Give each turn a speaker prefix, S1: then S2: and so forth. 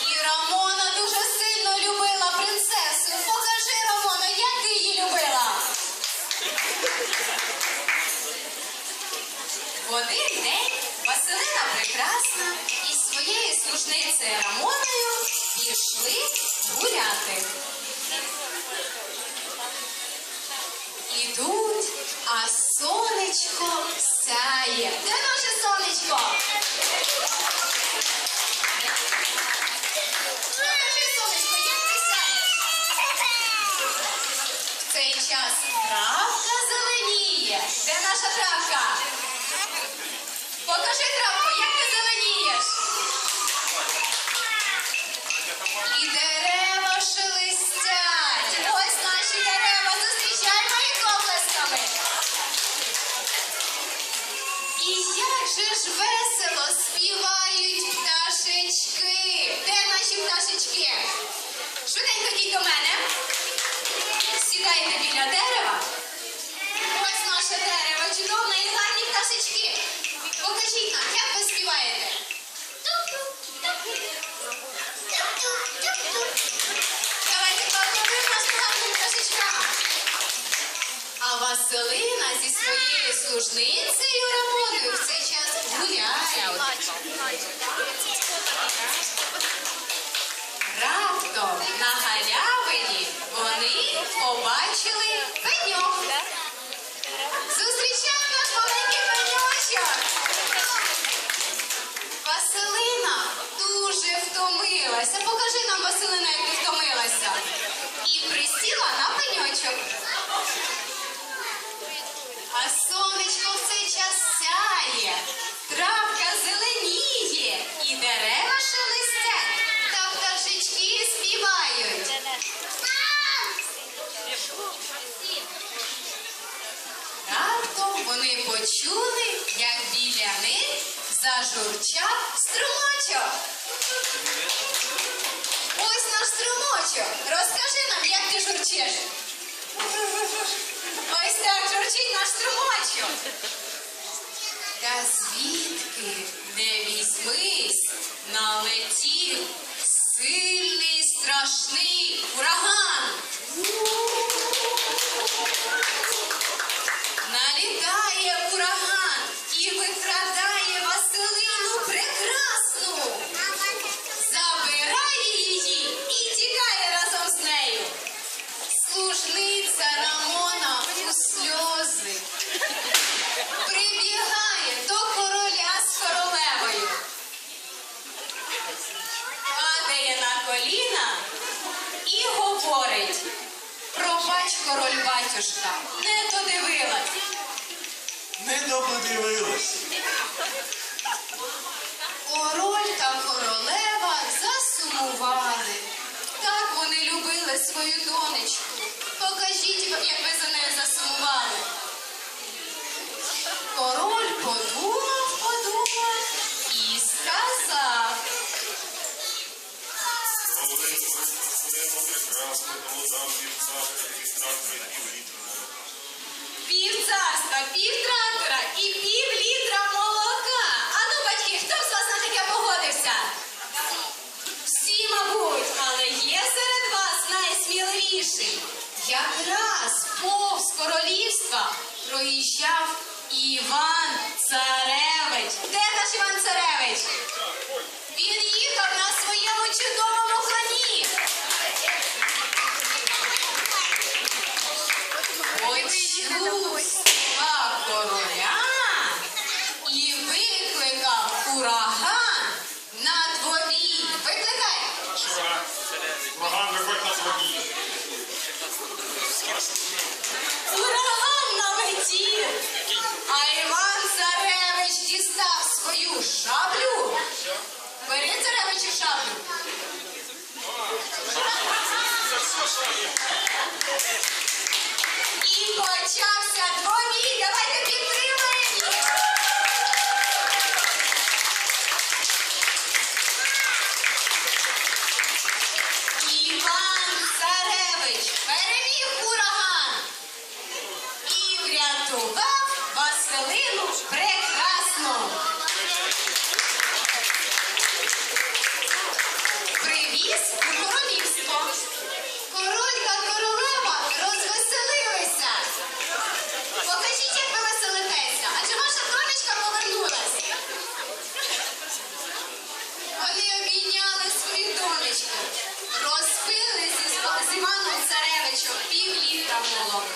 S1: І Рамона дуже сильно любила принцесу. Покажи, Рамона, як ти її любила. Один день Василина Прекрасна із своєю служницею Рамоною пішли гуляти. Ідуть, а сонечко сяє. Де наше сонечко? Покажи, сонечко, як ти сяєш? В цей час травка зеленіє. Де наша травка? Покажи травку, як ти зеленієш. І дерева служницею Раптом вони почули, як біля них зажурчав струмочок. Ось наш струмочок. Розкажи нам, як ти журчиш. Ось так журчить наш струмочок. Та звідки не візьмись, налетів батюшка, не додивилась.
S2: Не доподивилась.
S1: Король та королева засумували. Так вони любили свою донечку. Покажіть, як ви за нею засумували. Найсміливіший. Якраз повз королівства проїжджав Іван Царевич. Де наш Іван Царевич? I'm no longer